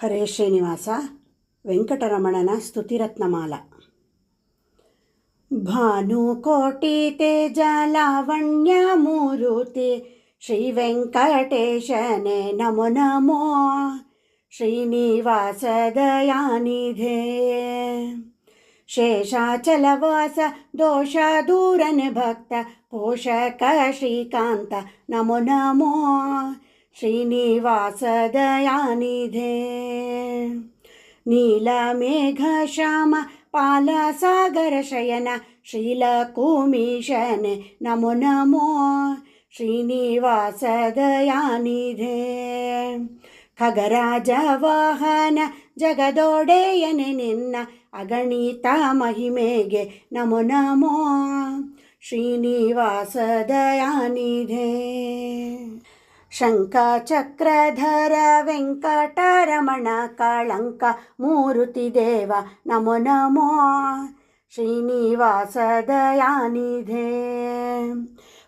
ಹರೇ ಶ್ರೀನಿವಾಸ ವೆಂಕಟರಮಣನ ಸ್ತುತಿರತ್ನಮಾಲ ಭಾನುಕೋಟಿ ತೇಜ ಲಾವಣ್ಯ ಮೂರುತಿ ಶ್ರೀ ವೆಂಕಟೇಶನೆ ನಮೋ ನಮೋ ಶ್ರೀನಿವಾಸ ದಯಾನಿಧೆ ಶೇಷಾಚಲವಾಸ ದೋಷ ದೂರನೆ ಭಕ್ತ ಪೋಷಕ ಶ್ರೀಕಾಂತ ನಮೋ ನಮೋ ಶ್ರೀನಿವಾಸ ದಯಾನಿಧೆ ನೀಲಮೇಘ ಶ್ಯಾಮ ಪಾಲ ಸಾಗರ ಶಯನ ಶ್ರೀಲಕುಮೀಶನೆ ನಮೋ ನಮೋ ಶ್ರೀನಿವಾಸ ದಯಾನಿಧೆ ಖಗರಾಜ ವಾಹನ ಜಗದೊಡೆಯನೆ ನಿನ್ನ ಅಗಣಿತ ಮಹಿಮೆಗೆ ನಮೋ ನಮೋ ಶ್ರೀನಿವಾಸ ದಯಾನಿಧೆ ಶಂಖಚಕ್ರಧರ ವೆಂಕಟರಮಣ, ಕಳಂಕ, ಮೂರುತಿ ದೇವ, ನಮೋ ನಮೋ, ಶ್ರೀನಿವಾಸ ದಯಾನಿಧೆ.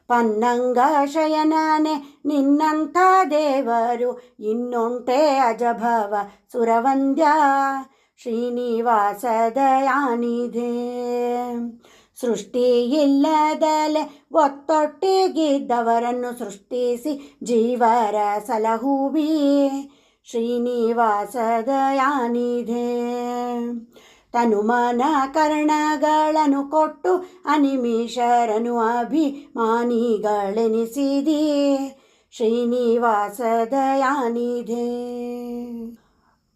ಪನ್ನಂಗ ಶಯನನೆ, ನಿನ್ನಂಥ ದೇವರು, ಇನ್ನೊಂಟೆ ಅಜಭವ, ಸುರವಂದ್ಯ, ಶ್ರೀನಿವಾಸ ದಯಾನಿಧೆ. ಸೃಷ್ಟಿ ಇಲ್ಲದಲೆ ಒತ್ತೊಟ್ಟಿಗಿದ್ದವರನ್ನು ಸೃಷ್ಟಿಸಿ ಜೀವರ ಸಲಹುವಿ. ಶ್ರೀನಿವಾಸ ದಯಾನಿಧೆ ತನುಮನ ಕರ್ಣಗಳನ್ನು ಕೊಟ್ಟು ಅನಿಮಿಷರನು ಅಭಿಮಾನಿಗಳೆನಿಸಿದಿ. ಶ್ರೀನಿವಾಸ ದಯಾನಿಧೆ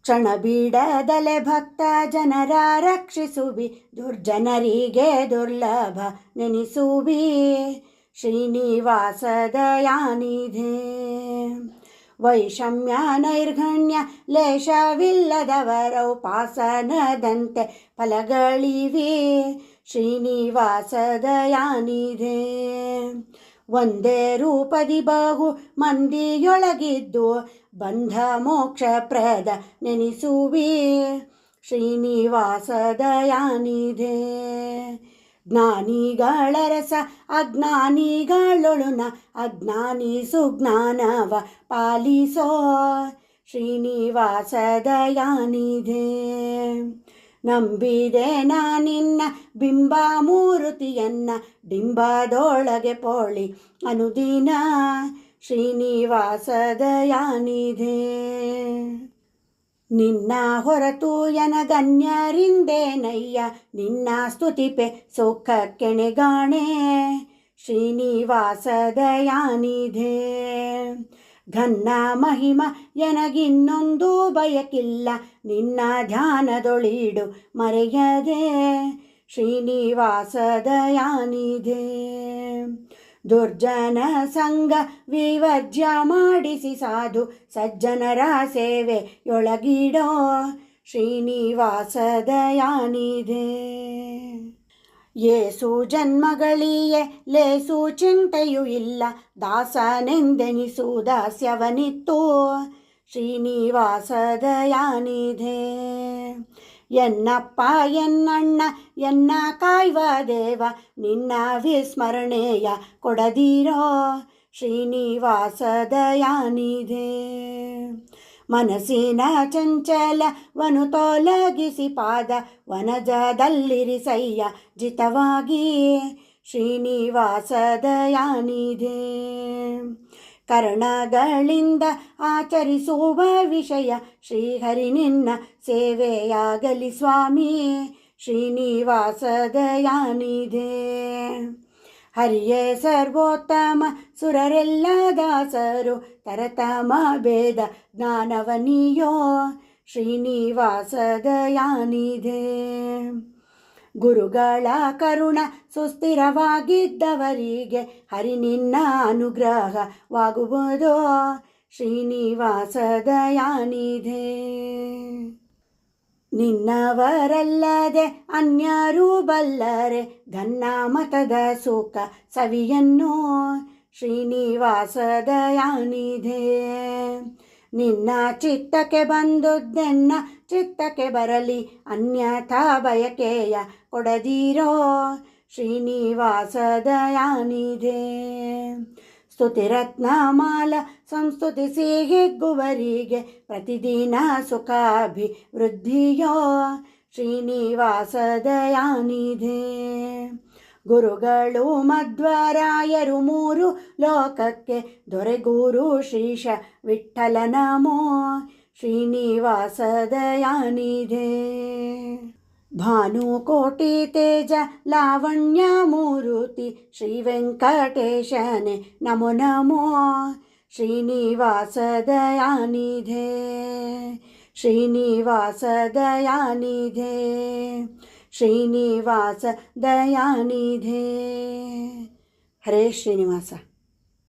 ಕ್ಷಣ ಬೀಡದಲೆ ಭಕ್ತ ಜನರ ರಕ್ಷಿಸುವಿ, ದುರ್ಜನರಿಗೆ ದುರ್ಲಭ ನೆನಿಸುವಿ. ಶ್ರೀನಿವಾಸ ದಯಾನಿಧೆ ವೈಷಮ್ಯ ನೈರ್ಗಣ್ಯ ಲೇಷವಿಲ್ಲದವರ ಉಪಾಸನದಂತೆ ಫಲಗಳಿವೆ. ಶ್ರೀನಿವಾಸ ದಯಾನಿಧೆ ಒಂದೇ ರೂಪದಿ ಬಾಹು ಮಂದಿಯೊಳಗಿದ್ದು ಬಂಧ ಮೋಕ್ಷ ಪ್ರದ ನೆನಿಸುವಿ. ಶ್ರೀನಿವಾಸ ದಯಾನಿಧೆ, ಜ್ಞಾನಿಗಳ ರಸ, ಅಜ್ಞಾನಿಗಳೊಳುನ ಅಜ್ಞಾನಿ ಸುಜ್ಞಾನವ ಪಾಲಿಸೋ. ಶ್ರೀನಿವಾಸ ದಯಾನಿಧೆ ನಂಬಿದೆ ನಾ ನಿನ್ನ ಬಿಂಬ ಮೂರುತಿಯನ್ನ ಡಿಂಬದೊಳಗೆ ಪೋಳಿ. ಅನುದಿನ ಶ್ರೀನಿವಾಸದ ಯಾನಿದೆ ನಿನ್ನ ಹೊರತು ಎನಗನ್ಯರಿಂದೇನಯ್ಯ? ನಿನ್ನ ಸ್ತುತಿಪೆ ಸುಖ ಕೆಣೆಗಾಣೆ ಶ್ರೀನಿವಾಸದ ದಯಾನಿಧೆ ಘನ್ನ ಮಹಿಮ ಎನಗಿನ್ನೊಂದು ಬಯಕಿಲ್ಲ. ನಿನ್ನ ಧ್ಯಾನದೊಳಿಡು ಮರೆಯದೆ ಶ್ರೀನಿವಾಸದಯಾನಿದೆ. ದುರ್ಜನ ಸಂಘ ವಿವಜ್ಯ ಮಾಡಿಸಿ ಸಾಧು ಸಜ್ಜನರ ಸೇವೆಯೊಳಗಿಡೋ ಶ್ರೀನಿವಾಸ ದಯಾನಿಧೆ ಏಸು ಜನ್ಮಗಳಿಯೇ, ಲೇಸು ಚಿಂತೆಯೂ ಇಲ್ಲ. ದಾಸನೆಂದೆನಿಸು, ದಾಸ್ಯವನಿತ್ತು. ಶ್ರೀನಿವಾಸ ದಯಾನಿಧೆ ಎನ್ನಪ್ಪ, ಎನ್ನಣ್ಣ, ಎನ್ನ ಕಾಯ್ವ ದೇವ, ನಿನ್ನ ವಿಸ್ಮರಣೆಯ ಕೊಡದಿರೋ ಶ್ರೀನಿವಾಸ ದಯಾನಿಧೆ ಮನಸ್ಸಿನ ಚಂಚಲವನು ತೊಲಗಿಸಿ ಪಾದ ವನಜದಲ್ಲಿರಿಸಯ್ಯ ಜಿತವಾಗಿ ಶ್ರೀನಿವಾಸ ದಯಾನಿಧೆ ಕರ್ಣಗಳಿಂದ ಆಚರಿಸುವ ವಿಷಯ ಶ್ರೀಹರಿ ನಿನ್ನ ಸೇವೆಯಾಗಲಿ ಸ್ವಾಮಿ ಶ್ರೀನಿವಾಸ ದಯಾನಿಧೆ ಹರಿಯೇ ಸರ್ವೋತ್ತಮ ಸುರರೆಲ್ಲ ದಾಸರು, ತರತಮ ಭೇದ ಜ್ಞಾನವನಿಯೋ ಶ್ರೀನಿವಾಸ ದಯಾನಿಧೆ ಗುರುಗಳ ಕರುಣ ಸುಸ್ಥಿರವಾಗಿದ್ದವರಿಗೆ ಹರಿ ನಿನ್ನ ಅನುಗ್ರಹವಾಗುವುದೋ ಶ್ರೀನಿವಾಸ ದಯಾನಿಧೆ ನಿನ್ನವರಲ್ಲದೆ ಅನ್ಯರೂ ಬಲ್ಲರೆ ಘನ್ನ ಮತದ ಸುಖ ಸವಿಯನ್ನು ಶ್ರೀನಿವಾಸ ದಯಾನಿಧೆ ನಿನ್ನ ಚಿತ್ತಕ್ಕೆ ಬಂದುದೆನ್ನ ಚಿತ್ತಕ್ಕೆ ಬರಲಿ, ಅನ್ಯಥಾ ಬಯಕೆಯ ಕೊಡದಿರೋ ಶ್ರೀನಿವಾಸ ದಯಾನಿಧೆ ಸ್ತುತಿರತ್ನಮಾಲ ಸಂಸ್ತುತಿಸಿ ಗುವರಿಗೆ ಪ್ರತಿದಿನ ಸುಖಾಭಿವೃದ್ಧಿಯೋ. ಶ್ರೀನಿವಾಸ ದಯಾನಿಧಿ ಗುರುಗಳು ಮಧ್ವರಾಯರು ಮೂರು ಲೋಕಕ್ಕೆ ದೊರೆಗೂರು ಶ್ರೀಶ ವಿಠ್ಠಲ ನಮೋ. ಶ್ರೀನಿವಾಸ ದಯಾನಿಧೆ ಭಾನುಕೋಟಿ ತೇಜ ಲಾವಣ್ಯ ಮೂರುತಿ ಶ್ರೀ ವೆಂಕಟೇಶನೆ ನಮೋ ನಮೋ ಶ್ರೀನಿವಾಸ ದಯಾನಿಧೆ ಶ್ರೀನಿವಾಸ